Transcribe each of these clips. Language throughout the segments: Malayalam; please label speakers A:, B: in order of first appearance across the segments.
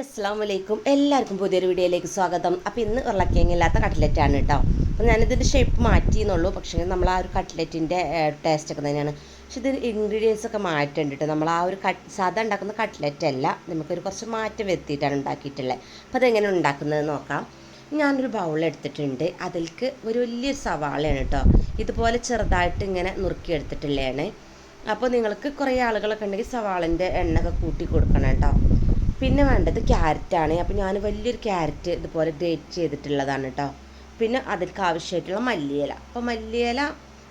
A: അസ്സാം വലൈക്കും എല്ലാവർക്കും പുതിയൊരു വീഡിയോയിലേക്ക് സ്വാഗതം. അപ്പോൾ ഇന്ന് ഉരുളക്കിഴങ്ങില്ലാത്ത കട്ട്ലറ്റാണ് കേട്ടോ. അപ്പോൾ ഞാനിതിന്റെ ഷേപ്പ് മാറ്റിയെന്നുള്ളൂ. പക്ഷേ നമ്മൾ ആ ഒരു കട്ട്ലറ്റിന്റെ ടേസ്റ്റ് ഒക്കെ തന്നെയാണ്. പക്ഷെ ഇതിന് ഇൻഗ്രീഡിയൻസ് ഒക്കെ മാറ്റുന്നുണ്ട് കേട്ടോ നമ്മൾ ആ ഒരു കട്ട് സാധാ ഉണ്ടാക്കുന്ന കട്ട്ലറ്റ് അല്ല. നമുക്കൊരു കുറച്ച് മാറ്റം വരുത്തിയിട്ടാണ് ഉണ്ടാക്കിയിട്ടുള്ളത് അപ്പോൾ അതെങ്ങനെ ഉണ്ടാക്കുന്നത് നോക്കാം. ഞാനൊരു ബൗൾ എടുത്തിട്ടുണ്ട്. ഒരു വലിയൊരു സവാളയാണ് കേട്ടോ ഇതുപോലെ ചെറുതായിട്ട് ഇങ്ങനെ നുറുക്കിയെടുത്തിട്ടുള്ളതാണ് അപ്പോൾ നിങ്ങൾക്ക് കുറേ ആളുകളൊക്കെ ഉണ്ടെങ്കിൽ സവാളിന്റെ ഒക്കെ കൂട്ടി കൊടുക്കണം കേട്ടോ പിന്നെ വേണ്ടത് ക്യാരറ്റാണ് അപ്പോൾ ഞാൻ വലിയൊരു ക്യാരറ്റ് ഇതുപോലെ ഗ്രേറ്റ് ചെയ്തിട്ടുള്ളതാണ് കേട്ടോ പിന്നെ അതിൽക്ക് ആവശ്യമായിട്ടുള്ള മല്ലിയില. അപ്പോൾ മല്ലിയില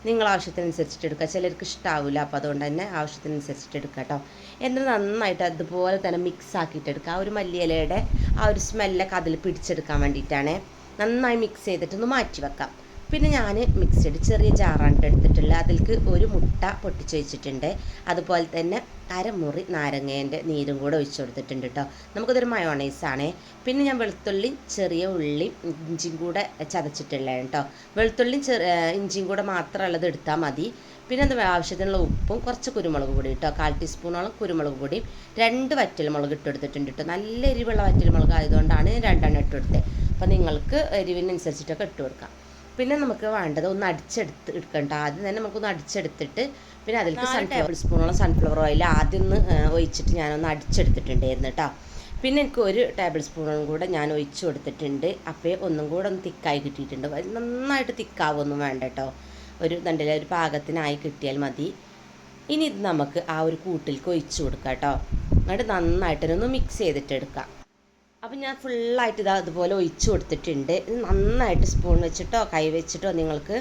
A: നിങ്ങൾ ആവശ്യത്തിനനുസരിച്ചിട്ട് എടുക്കുക. ചിലർക്ക് ഇഷ്ടാവില്ല അപ്പോൾ അതുകൊണ്ട് തന്നെ ആവശ്യത്തിനനുസരിച്ചിട്ട് എടുക്കുക കേട്ടോ എന്നിട്ട് നന്നായിട്ട് അതുപോലെ തന്നെ മിക്സ് ആക്കിയിട്ട് എടുക്കുക. ആ ഒരു മല്ലിയിലയുടെ ആ ഒരു സ്മെല്ലൊക്കെ അതിൽ പിടിച്ചെടുക്കാൻ വേണ്ടിയിട്ടാണ് നന്നായി മിക്സ് ചെയ്തിട്ടൊന്ന് മാറ്റി വെക്കാം. പിന്നെ ഞാൻ മിക്സഡ് ചെറിയ ജാറാണ് എടുത്തിട്ടുള്ളത്. അതിലേക്ക് ഒരു മുട്ട പൊട്ടിച്ച് വെച്ചിട്ടുണ്ട്. അതുപോലെ തന്നെ അരമുറി നാരങ്ങേന്റെ നീരും കൂടെ ഒഴിച്ച് കൊടുത്തിട്ടുണ്ട് കേട്ടോ നമുക്കിതൊരു മയോണൈസാണ് പിന്നെ ഞാൻ വെളുത്തുള്ളി ചെറിയ ഉള്ളി ഇഞ്ചിയും കൂടെ ചതച്ചിട്ടുള്ളത് കേട്ടോ വെളുത്തുള്ളി ചെറിയ ഇഞ്ചിയും കൂടെ മാത്രമുള്ളത് എടുത്താൽ മതി. പിന്നെ അത് ആവശ്യത്തിനുള്ള ഉപ്പും കുറച്ച് കുരുമുളക് പൊടി കേട്ടോ കാൽ ടീസ്പൂണോളം കുരുമുളക് പൊടിയും രണ്ട് വറ്റൽമുളക് ഇട്ട് കൊടുത്തിട്ടുണ്ട് കേട്ടോ നല്ല എരിവുള്ള വറ്റൽമുളക് ആയതുകൊണ്ടാണ് രണ്ടെണ്ണം ഇട്ട് കൊടുത്തത് അപ്പോൾ നിങ്ങൾക്ക് എരിവിനനുസരിച്ചിട്ടൊക്കെ ഇട്ട് കൊടുക്കാം. പിന്നെ നമുക്ക് വേണ്ടത് ഒന്ന് അടിച്ചെടുത്ത് എടുക്കണ്ട ആദ്യം തന്നെ നമുക്കൊന്ന് അടിച്ചെടുത്തിട്ട് പിന്നെ അതിലേക്ക് സൺ ടേബിൾ സ്പൂണോളം സൺഫ്ലവർ ഓയിൽ ആദ്യം ഒന്ന് ഒഴിച്ചിട്ട് ഞാനൊന്ന് അടിച്ചെടുത്തിട്ടുണ്ടായിരുന്നു കേട്ടോ പിന്നെ എനിക്ക് ഒരു ടേബിൾ സ്പൂണും കൂടെ ഞാൻ ഒഴിച്ചു കൊടുത്തിട്ടുണ്ട്. അപ്പോൾ ഒന്നും കൂടെ ഒന്ന് തിക്കായി കിട്ടിയിട്ടുണ്ട്. നന്നായിട്ട് തിക്കാവൊന്നും വേണ്ട കേട്ടോ ഒരു ദണ്ടിലെ ഒരു പാകത്തിനായി കിട്ടിയാൽ മതി. ഇനി ഇത് നമുക്ക് ആ ഒരു കൂട്ടിലേക്ക് ഒഴിച്ചു കൊടുക്കാം കേട്ടോ എന്നിട്ട് നന്നായിട്ടൊന്ന് മിക്സ് ചെയ്തിട്ട് എടുക്കാം. അപ്പം ഞാൻ ഫുള്ളായിട്ട് ഇതാ അതുപോലെ ഒഴിച്ചു കൊടുത്തിട്ടുണ്ട്. ഇത് നന്നായിട്ട് സ്പൂൺ വെച്ചിട്ടോ കൈ വെച്ചിട്ടോ നിങ്ങൾക്ക്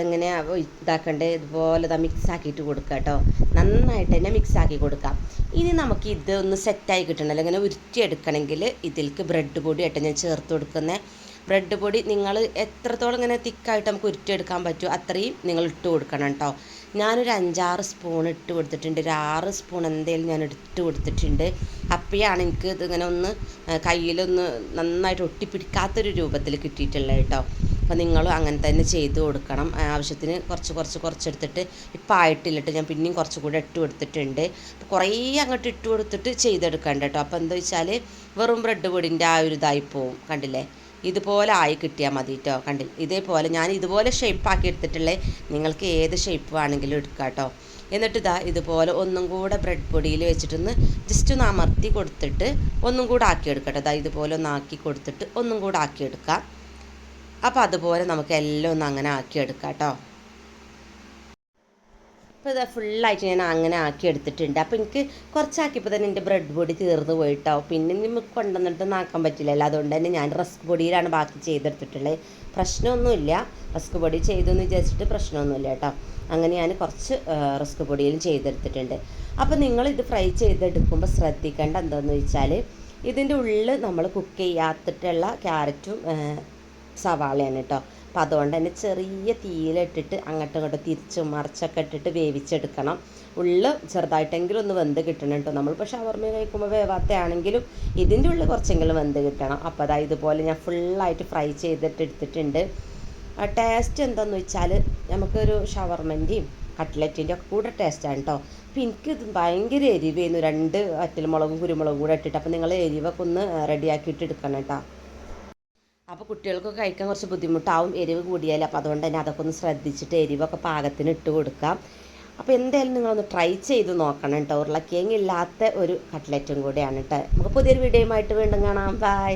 A: എങ്ങനെ ഇതാക്കണ്ടേ? ഇതുപോലെ ഇതാ മിക്സ് ആക്കിയിട്ട് കൊടുക്കുക കേട്ടോ നന്നായിട്ട് തന്നെ മിക്സ് ആക്കി കൊടുക്കാം. ഇനി നമുക്ക് ഇത് ഒന്ന് സെറ്റായി കിട്ടണമല്ലോ ഇങ്ങനെ ഉരുട്ടിയെടുക്കണമെങ്കിൽ ഇതിലേക്ക് ബ്രെഡ് പൊടി ആയിട്ട് ഞാൻ ചേർത്ത് കൊടുക്കുന്നത് ബ്രെഡ് പൊടി നിങ്ങൾ എത്രത്തോളം ഇങ്ങനെ തിക്കായിട്ട് നമുക്ക് ഉരുട്ടിയെടുക്കാൻ പറ്റുമോ അത്രയും നിങ്ങൾ ഇട്ട് കൊടുക്കണം കേട്ടോ ഞാനൊരു അഞ്ചാറ് സ്പൂൺ ഇട്ട് കൊടുത്തിട്ടുണ്ട്. ഒരു ആറ് സ്പൂൺ എന്തെങ്കിലും ഞാൻ ഇട്ട് കൊടുത്തിട്ടുണ്ട്. അപ്പോഴാണ് എനിക്ക് ഇതിങ്ങനെ ഒന്ന് കയ്യിലൊന്ന് നന്നായിട്ട് ഒട്ടിപ്പിടിക്കാത്തൊരു രൂപത്തിൽ കിട്ടിയിട്ടുള്ളത് കേട്ടോ. അപ്പോൾ നിങ്ങളും അങ്ങനെ തന്നെ ചെയ്ത് കൊടുക്കണം. ആവശ്യത്തിന് കുറച്ച് കുറച്ച് കുറച്ചെടുത്തിട്ട് ഇപ്പം ആയിട്ടില്ലിട്ട് ഞാൻ പിന്നെയും കുറച്ച് കൂടെ ഇട്ട് കൊടുത്തിട്ടുണ്ട്. അപ്പോൾ കുറേ അങ്ങോട്ട് ഇട്ട് കൊടുത്തിട്ട് ചെയ്തെടുക്കണ്ട കേട്ടോ. അപ്പോൾ എന്താ വെച്ചാൽ വെറും ബ്രെഡ് പൊടിന്റെ ആ ഒരു ഇതായി പോവും. കണ്ടില്ലേ? ഇതുപോലെ ആയി കിട്ടിയാൽ മതി കേട്ടോ കണ്ടിൽ ഇതേപോലെ ഞാൻ ഇതുപോലെ ഷേപ്പാക്കി എടുത്തിട്ടുള്ളത് നിങ്ങൾക്ക് ഏത് ഷേപ്പ് വേണമെങ്കിലും എടുക്കാം കേട്ടോ എന്നിട്ട് ഇതാ ഇതുപോലെ ഒന്നും കൂടെ ബ്രെഡ് പൊടിയിൽ വെച്ചിട്ടൊന്ന് ജസ്റ്റ് ഒന്ന് അമർത്തി കൊടുത്തിട്ട് ഒന്നും കൂടെ ആക്കി എടുക്കട്ടെ ഇതാ ഇതുപോലെ ഒന്ന് ആക്കി കൊടുത്തിട്ട് ഒന്നും കൂടെ ആക്കി എടുക്കാം. അപ്പോൾ അതുപോലെ നമുക്ക് എല്ലാം ഒന്ന് അങ്ങനെ ആക്കി എടുക്കാം കേട്ടോ അപ്പോൾ ഇത് ഫുള്ളായിട്ട് ഞാൻ അങ്ങനെ ആക്കി എടുത്തിട്ടുണ്ട്. അപ്പോൾ എനിക്ക് കുറച്ചാക്കിയപ്പോൾ തന്നെ എന്റെ ബ്രെഡ് പൊടി തീർന്നു പോയിട്ടോ. പിന്നെ നമുക്ക് കൊണ്ടുവന്നിട്ട് നാക്കാൻ പറ്റില്ലല്ലോ. അതുകൊണ്ട് തന്നെ ഞാൻ റസ്ക് പൊടിയിലാണ് ബാക്കി ചെയ്തെടുത്തിട്ടുള്ളത് പ്രശ്നമൊന്നുമില്ല. റസ്ക് പൊടി ചെയ്തു എന്ന് വിചാരിച്ചിട്ട് പ്രശ്നമൊന്നുമില്ല കേട്ടോ. അങ്ങനെ ഞാൻ കുറച്ച് റസ്ക് പൊടിയിലും ചെയ്തെടുത്തിട്ടുണ്ട്. അപ്പോൾ നിങ്ങൾ ഇത് ഫ്രൈ ചെയ്തെടുക്കുമ്പോൾ ശ്രദ്ധിക്കേണ്ട എന്താണെന്ന് വെച്ചാൽ ഇതിന്റെ ഉള്ളിൽ നമ്മൾ കുക്ക് ചെയ്യാത്തിട്ടുള്ള ക്യാരറ്റും സവാളയാണ് കേട്ടോ അപ്പം അതുകൊണ്ട് തന്നെ ചെറിയ തീയിലിട്ടിട്ട് അങ്ങോട്ടും ഇങ്ങോട്ടും തിരിച്ചും മറിച്ചൊക്കെ ഇട്ടിട്ട് വേവിച്ചെടുക്കണം. ഉള്ളിൽ ചെറുതായിട്ടെങ്കിലും ഒന്ന് വെന്ത് കിട്ടണം കേട്ടോ നമ്മളിപ്പോൾ ഷവർമ കഴിക്കുമ്പോൾ വേവാത്തയാണെങ്കിലും ഇതിന്റെ ഉള്ളിൽ കുറച്ചെങ്കിലും വെന്ത് കിട്ടണം. അപ്പോൾ അതായത് ഇതുപോലെ ഞാൻ ഫുള്ളായിട്ട് ഫ്രൈ ചെയ്തിട്ട് എടുത്തിട്ടുണ്ട്. ആ ടേസ്റ്റ് എന്താണെന്ന് വെച്ചാൽ നമുക്കൊരു ഷവർമന്റെയും കട്ട്ലറ്റിന്റെ ഒക്കെ കൂടെ ടേസ്റ്റാണ് കേട്ടോ അപ്പോൾ എനിക്ക് ഭയങ്കര എരിവായിരുന്നു രണ്ട് വറ്റൽമുളകും കുരുമുളകും കൂടെ ഇട്ടിട്ട്. അപ്പോൾ നിങ്ങൾ എരിവൊക്കെ ഒന്ന് റെഡിയാക്കിയിട്ട് എടുക്കണം കേട്ടോ അപ്പോൾ കുട്ടികൾക്കൊക്കെ കഴിക്കാൻ കുറച്ച് ബുദ്ധിമുട്ടാവും എരിവ് കൂടിയാൽ. അപ്പോൾ അതുകൊണ്ട് തന്നെ അതൊക്കെ ഒന്ന് ശ്രദ്ധിച്ചിട്ട് എരിവൊക്കെ പാകത്തിന് ഇട്ട് കൊടുക്കാം. അപ്പോൾ എന്തായാലും നിങ്ങളൊന്ന് ട്രൈ ചെയ്ത് നോക്കണം കേട്ടോ ഉരുളക്കിഴങ്ങില്ലാത്ത ഒരു കട്ട്ലറ്റും കൂടിയാണ് കേട്ടോ നമുക്ക് പുതിയൊരു വീഡിയോയുമായിട്ട് വീണ്ടും കാണാം. ബൈ